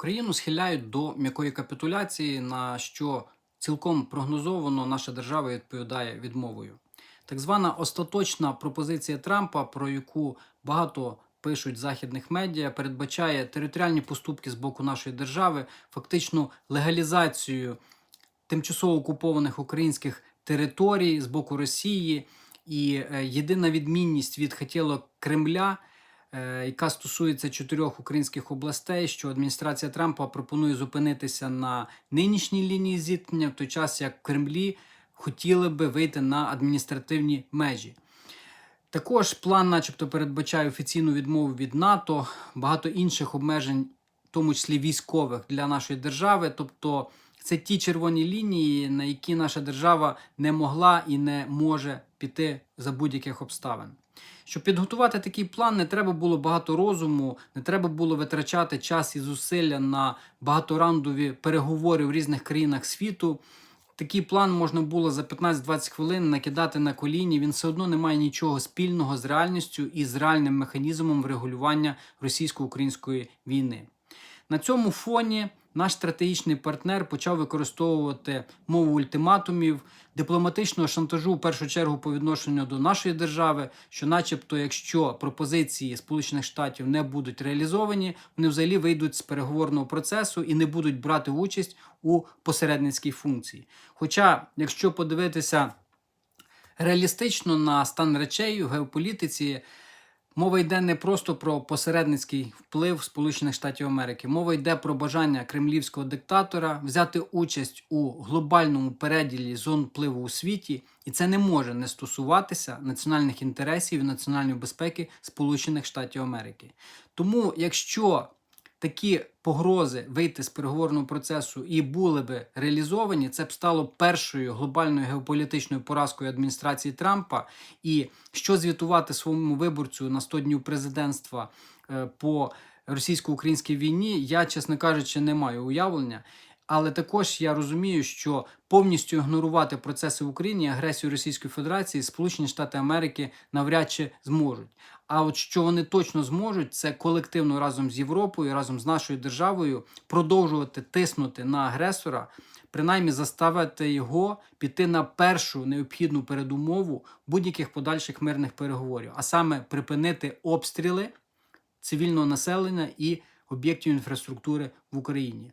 Україну схиляють до м'якої капітуляції, на що цілком прогнозовано наша держава відповідає відмовою. Так звана остаточна пропозиція Трампа, про яку багато пишуть західних медіа, передбачає територіальні поступки з боку нашої держави, фактично легалізацію тимчасово окупованих українських територій з боку Росії. І е, єдина відмінність від хотілок Кремля, яка стосується чотирьох українських областей, що адміністрація Трампа пропонує зупинитися на нинішній лінії зіткнення, в той час як в Кремлі хотіли би вийти на адміністративні межі. Також план, начебто, передбачає офіційну відмову від НАТО, багато інших обмежень, в тому числі військових для нашої держави. Тобто це ті червоні лінії, на які наша держава не могла і не може піти за будь-яких обставин. Щоб підготувати такий план, не треба було багато розуму, не треба було витрачати час і зусилля на багатораундові переговори в різних країнах світу. Такий план можна було за 15-20 хвилин накидати на коліні. Він все одно не має нічого спільного з реальністю і з реальним механізмом врегулювання російсько-української війни. На цьому фоні наш стратегічний партнер почав використовувати мову ультиматумів, дипломатичного шантажу в першу чергу по відношенню до нашої держави, що, начебто, якщо пропозиції Сполучених Штатів не будуть реалізовані, вони взагалі вийдуть з переговорного процесу і не будуть брати участь у посередницькій функції. Хоча, якщо подивитися реалістично на стан речей в геополітиці. Мова йде не просто про посередницький вплив Сполучених Штатів Америки. Мова йде про бажання кремлівського диктатора взяти участь у глобальному переділі зон впливу у світі, і це не може не стосуватися національних інтересів і національної безпеки Сполучених Штатів Америки. Тому, якщо такі погрози вийти з переговорного процесу і були би реалізовані, це б стало першою глобальною геополітичною поразкою адміністрації Трампа. І що звітувати своєму виборцю на 100 днів президентства е, по російсько-українській війні, я, чесно кажучи, не маю уявлення. Але також я розумію, що повністю ігнорувати процеси в Україні, агресію Російської Федерації, Сполучені Штати Америки навряд чи зможуть. А от що вони точно зможуть, це колективно разом з Європою, разом з нашою державою продовжувати тиснути на агресора, принаймні заставити його піти на першу необхідну передумову будь-яких подальших мирних переговорів, а саме припинити обстріли цивільного населення і об'єктів інфраструктури в Україні.